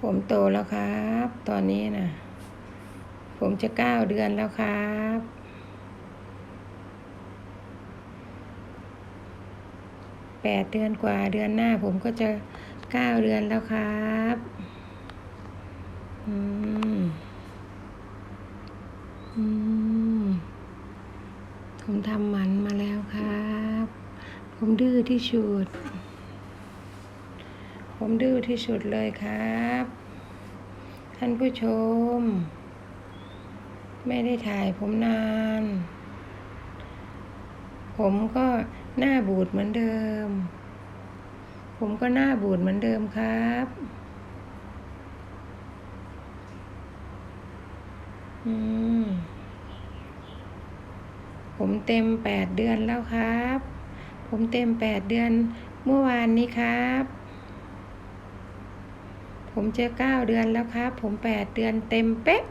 ผมโตแล้วครับ ตอนนี้นะผมจะเก้าเดือนแล้วครับ แปดเดือนกว่าเดือนหน้า ผมก็จะเก้าเดือนแล้วครับอืมอืมผมทำหมันมาแล้วครับ ผมดื้อที่สุด ผมดื้อที่สุดเลยครับ ท่านผู้ชม ไม่ได้ถ่ายผมนาน ผมก็หน้าบูดเหมือนเดิม ผมก็หน้าบูดเหมือนเดิมครับอืมผมเต็มแปดเดือนแล้วครับ ผมเต็มแปดเดือนเมื่อวานนี้ครับ ผมเจอเก้าเดือนแล้วครับ ผมแปดเดือนเต็มเป๊ะ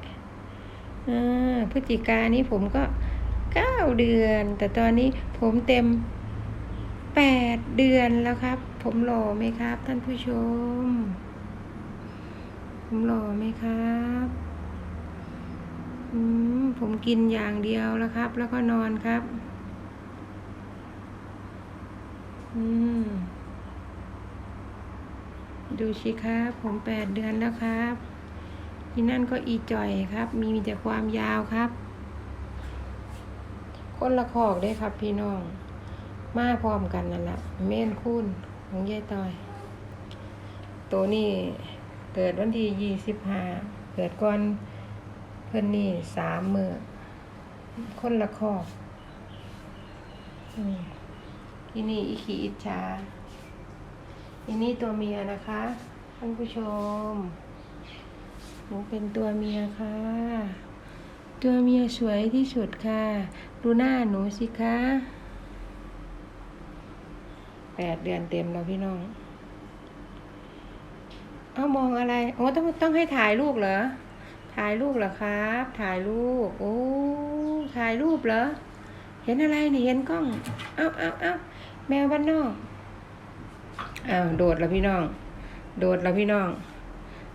อ่าพฤศจิกานี้ผมก็เก้าเดือน แต่ตอนนี้ผมเต็มแปดเดือนแล้วครับ ผมหล่อไหมครับ ท่านผู้ชม ผมหล่อไหมครับผมกินอย่างเดียวแล้วครับ แล้วก็นอนครับ อืม ดูสิครับผมแปดเดือนแล้วครับที่นั่นก็อีจ่อยครับ มีมีแต่ความยาวครับ คนละคอกได้ครับพี่น้อง มาพร้อมกันนั่นแหละเม่นคุณของยายต่อย ตัวนี้เกิดวันที่ยี่สิบห้าเกิดก่อนเพิ่นนี่สามมือคนละคอกอที่นี่อีขีอิจฉา อันนี้ตัวเมียนะคะท่านผู้ชมหนูเป็นตัวเมียค่ะ ตัวเมียสวยที่สุดค่ะ ดูหน้าหนูสิคะแปดเดือนเต็มแล้วพี่น้อง เอามองอะไร โอ้ต้องต้องให้ถ่ายรูปเหรอ ถ่ายรูปเหรอครับ ถ่ายรูป โอ้ ถ่ายรูปเหรอ เห็นอะไรนี่เห็นกล้อง เอาเอาเอาแมวบ้านนอก อ้าวโดดแล้วพี่น้อง โดดแล้วพี่น้อง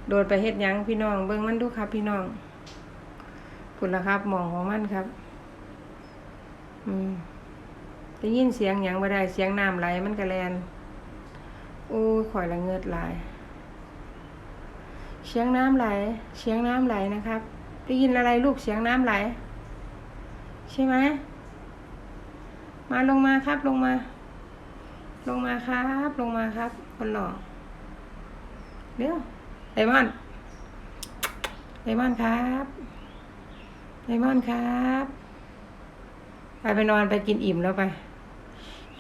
โดดไปเฮ็ดยังพี่น้อง เบิ่งมันดูครับ พี่น้องพุ่นละครับมองของมันครับ อืมได้ยินเสียงยังบ่ได้เสียงน้ำไหลมันกระแลนโอ้ข่อยละเงิดหลาย เสียงน้ำไหล เสียงน้ำไหลนะครับ ได้ยินอะไรลูกเสียงน้ำไหล ใช่ไหมมาลงมาครับลงมา ลงมาครับ ลงมาครับ คนหล่อเดี๋ยวไดมอนไดมอนครับไดมอนครับ ไปไปนอนไปกินอิ่มแล้วไป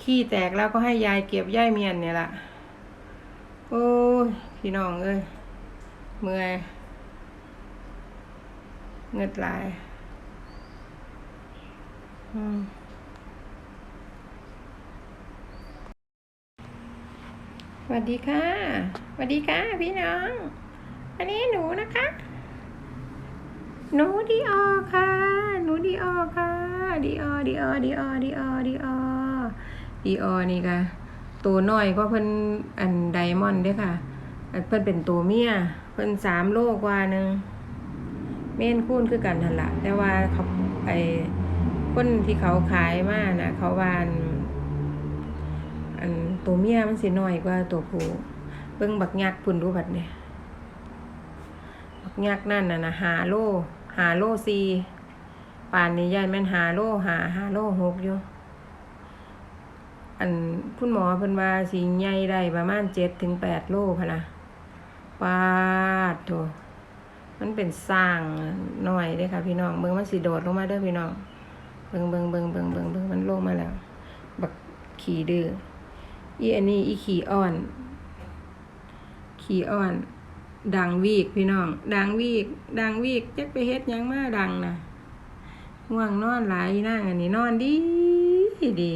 ขี้แตกแล้วก็ให้ยายเก็บย่ายเมียนเนี่ยละโอ้ยพี่น้องเอ้ยเมื่อยเงิดหลายอืม วัสดีค่ะสวัสดีค่ะ พี่น้อง อันนี้หนูนะคะ หนูดีออค่ะ หนูดีออค่ะดีออดีออดีออดีออดีออดีออนี่ค่ะ ตัวน้อยก็เพิ่นอันไดมอนด์ด้อค่ะเพิ่นเป็นตัวเมีย เพิ่นสามโลกว่าหนึ่งเม่นคูนคือกันนั่นละแต่ว่าเขาไอคนที่เขาขายมานะเขาวานอัน ตัวเมียมันสิน้อยกว่าตัวผู้เบิ่งบักยักพุ่นดูบัดเนี่ยบักยักนั่นน่ะนะหาโลหาโลซีป่านนี้ยายแม่นหาโลหาหาโลหกอยู่อันคุณหมอเพิ่นว่าสิใหญ่ได้ประมาณเจ็ดถึงแปดโลพะนะปาดโถมันเป็นสร้างหน้อยเด้ค่ะพี่น้องเบิ่งมันสิโดดลงมาเด้อพี่น้องเบิ่งเบิ่งเบิ่งเบิ่งเบิ่งเบิ่งมันลงมาแล้ว บักขี่ดื้อ อีอันนี้อีขี่อ่อน ขี่อ่อน ดังวีกพี่น้อง ดังวีก ดังวีกจักไปเฮ็ดยังมาดังนะง่วงนอนหลายนั่งอันนี้นอนดีดี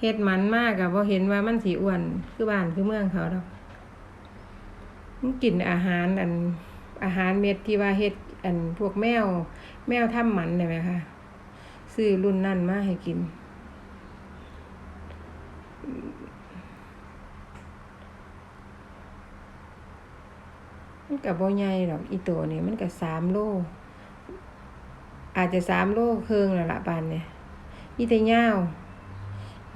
เฮ็ดมันมากอะพอเห็นว่ามันสีอ้วนคือบ้านคือเมืองเขาดอกมันกินอาหารอันอาหารเม็ดที่ว่าเฮ็ดอันพวกแมว แมวทำหมันได้ไหมคะซื้อรุ่นนั่นมาให้กิน มันกับบ่ใหญ่หรอกอีตัวนี้มันก็สามโล อาจจะสามโลครึ่งแล้วละปานเนี่ยอีแต่ยาว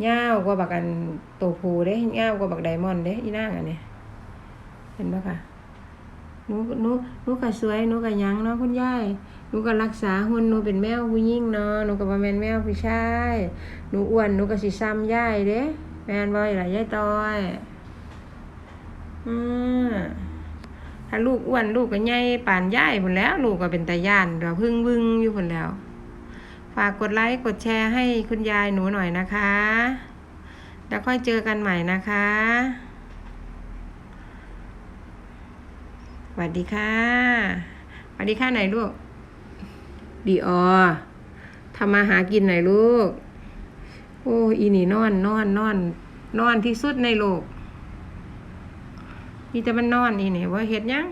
ยาวกว่าบักอันโตผูเด้ยาวกว่าบักไดมอนด์เด้อีนางอันเนี้ยเห็นปะคะหนูหนูหนูก็สวยหนูก็หยังเนาะคุณยายหนูก็รักษาหุ่นหนูเป็นแมวผู้หญิงเนาะหนูก็บ่แม่นแมวผู้ชายหนูอ้วนหนูก็สิซ้ำยายเด้แม่นบ่ล่ะยายต้อยอืม ถ้าลูกอ้วนลูกก็ใหญ่ปานยายพุ่นแล้ว ลูกก็เป็นตาย่านเดี๋ยวพึ่งวึงอยู่พุ่นแล้ว ฝากกดไลค์กดแชร์ให้คุณยายหนูหน่อยนะคะ แล้วค่อยเจอกันใหม่นะคะสวัสดีค่ะสวัสดีค่ะไหนลูกดีออทำมาหากินหน่อยลูก โอ้อีนี่นอนนอนนอน นอนที่สุดในโลก มีแต่มันนอนนี่นี่ว่าเห็ดยัง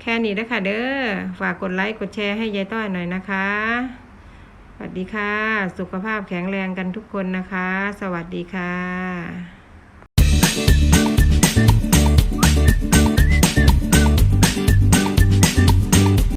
แค่นี้นะคะเด้อ ฝากกดไลค์กดแชร์ให้ยายต้อยหน่อยนะคะ สวัสดีค่ะ สุขภาพแข็งแรงกันทุกคนนะคะ สวัสดีค่ะ